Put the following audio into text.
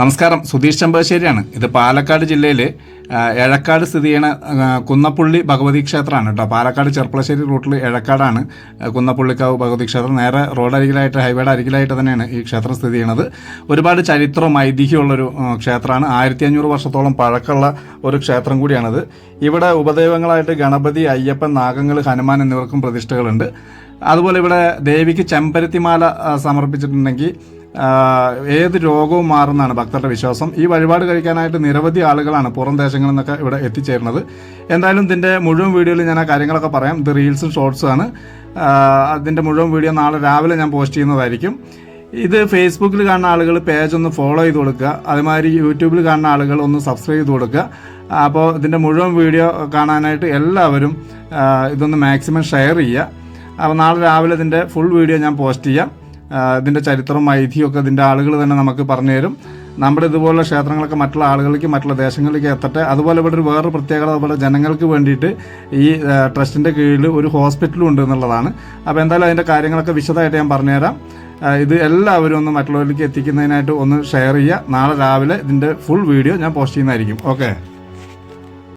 നമസ്കാരം. സുധീഷ് ചെമ്പശ്ശേരിയാണ് ഇത് പാലക്കാട് ജില്ലയിൽ എഴക്കാട് സ്ഥിതി ചെയ്യണ കുന്നപ്പുള്ളി ഭഗവതി ക്ഷേത്രമാണ് കേട്ടോ. പാലക്കാട് ചെർപ്പളശ്ശേരി റൂട്ടിൽ എഴക്കാടാണ് കുന്നപ്പുള്ളിക്കാവ് ഭഗവതി ക്ഷേത്രം. നേരെ റോഡ് അരികിലായിട്ട് ഹൈവേയുടെ അരികിലായിട്ട് തന്നെയാണ് ഈ ക്ഷേത്രം സ്ഥിതി ചെയ്യണത്. ഒരുപാട് ചരിത്രവും ഐതിഹ്യമുള്ളൊരു ക്ഷേത്രമാണ്. ആയിരത്തി അഞ്ഞൂറ് വർഷത്തോളം പഴക്കമുള്ള ഒരു ക്ഷേത്രം കൂടിയാണിത്. ഇവിടെ ഉപദൈവങ്ങളായിട്ട് ഗണപതി അയ്യപ്പൻ നാഗങ്ങൾ ഹനുമാൻ എന്നിവർക്കും പ്രതിഷ്ഠകളുണ്ട്. അതുപോലെ ഇവിടെ ദേവിക്ക് ചെമ്പരത്തിമാല സമർപ്പിച്ചിട്ടുണ്ടെങ്കിൽ ഏത് രോഗവും മാറുന്നതാണ് ഭക്തരുടെ വിശ്വാസം. ഈ വഴിപാട് കഴിക്കാനായിട്ട് നിരവധി ആളുകളാണ് പുറം ദേശങ്ങളിൽ നിന്നൊക്കെ ഇവിടെ എത്തിച്ചേരുന്നത്. എന്തായാലും ഇതിന്റെ മുഴുവൻ വീഡിയോയിൽ ഞാൻ ആ കാര്യങ്ങളൊക്കെ പറയാം. ഇത് റീൽസും ഷോർട്സും ആണ്. അതിന്റെ മുഴുവൻ വീഡിയോ നാളെ രാവിലെ ഞാൻ പോസ്റ്റ് ചെയ്യുന്നതായിരിക്കും. ഇത് ഫേസ്ബുക്കിൽ കാണുന്ന ആളുകൾ പേജ് ഒന്ന് ഫോളോ ചെയ്ത് കൊടുക്കുക. അതേമാതിരി യൂട്യൂബിൽ കാണുന്ന ആളുകൾ ഒന്ന് സബ്സ്ക്രൈബ് ചെയ്ത് കൊടുക്കുക. അപ്പോൾ ഇതിന്റെ മുഴുവൻ വീഡിയോ കാണാനായിട്ട് എല്ലാവരും ഇതൊന്ന് മാക്സിമം ഷെയർ ചെയ്യുക. അപ്പോൾ നാളെ രാവിലെ ഇതിന്റെ ഫുൾ വീഡിയോ ഞാൻ പോസ്റ്റ് ചെയ്യാം. ഇതിന്റെ ചരിത്രവും ഐതിഹ്യമൊക്കെ ഇതിന്റെ ആളുകൾ തന്നെ നമുക്ക് പറഞ്ഞു തരും. നമ്മുടെ ഇതുപോലുള്ള ക്ഷേത്രങ്ങളൊക്കെ മറ്റുള്ള ആളുകളിലേക്ക് മറ്റുള്ള ദേശങ്ങളിലേക്ക് എത്തട്ടെ. അതുപോലെ ഇവിടെ ഒരു വേറൊരു പ്രത്യേകത അതുപോലെ ജനങ്ങൾക്ക് വേണ്ടിയിട്ട് ഈ ട്രസ്റ്റിന്റെ കീഴിൽ ഒരു ഹോസ്പിറ്റലും ഉണ്ട് എന്നുള്ളതാണ്. അപ്പോൾ എന്തായാലും അതിന്റെ കാര്യങ്ങളൊക്കെ വിശദമായിട്ട് ഞാൻ പറഞ്ഞുതരാം. ഇത് എല്ലാവരും ഒന്ന് മറ്റുള്ളവരിലേക്ക് എത്തിക്കുന്നതിനായിട്ട് ഒന്ന് ഷെയർ ചെയ്യുക. നാളെ രാവിലെ ഇതിന്റെ ഫുൾ വീഡിയോ ഞാൻ പോസ്റ്റ് ചെയ്യുന്നതായിരിക്കും. ഓക്കെ